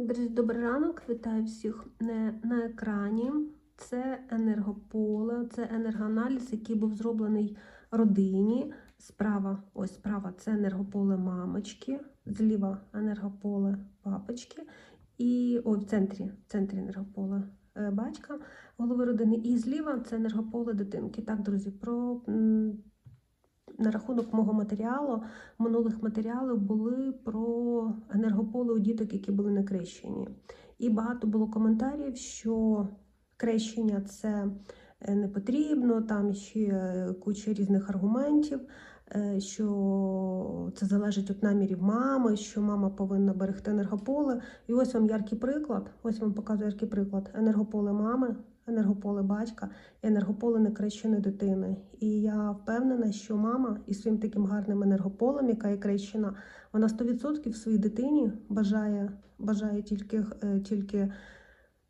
Друзі, добрий ранок. Вітаю всіх на, екрані. Це енергополе, це енергоаналіз, який був зроблений родині. Справа, ось справа це енергополе мамочки, зліва енергополе папочки. І ой, в центрі, в центрі енергополе е, батька, голови родини. І зліва це енергополе дитинки. Так, друзі, про на рахунок мого матеріалу, минулих матеріалів були про енергополе у діток, які були не крещені. І багато було коментарів, що крещення це е, не потрібно, там ще е, куча різних аргументів, е, що це залежить від намірів мами, що мама повинна берегти енергополе. І ось вам яркий приклад. Ось вам показую яркий приклад: енергополе мами, енергополе батька і енергополе некрещеної дитини. І я впевнена, що мама із своїм таким гарним енергополем, яка є крещена, вона 100% своїй дитині бажає, бажає тільки, е, тільки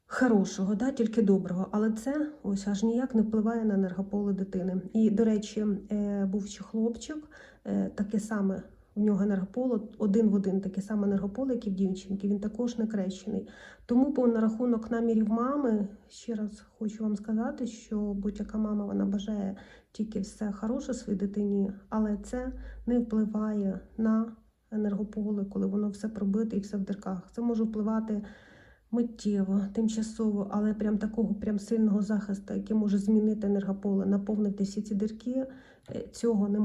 хорошого, да, тільки доброго. Але це ось аж ніяк не впливає на енергополе дитини. І, до речі, е, був ще хлопчик, е, таке саме. У нього енергополе один в один, таке саме енергополе, як і в дівчинки. Він також не крещений. Тому по на рахунок намірів мами ще раз хочу вам сказати, що будь-яка мама вона бажає тільки все хороше своїй дитині, але це не впливає на енергополе, коли воно все пробите і все в дирках. Це може впливати миттєво, тимчасово, але прям такого прям сильного захисту, який може змінити енергополе, наповнити всі ці дірки, е, цього немає.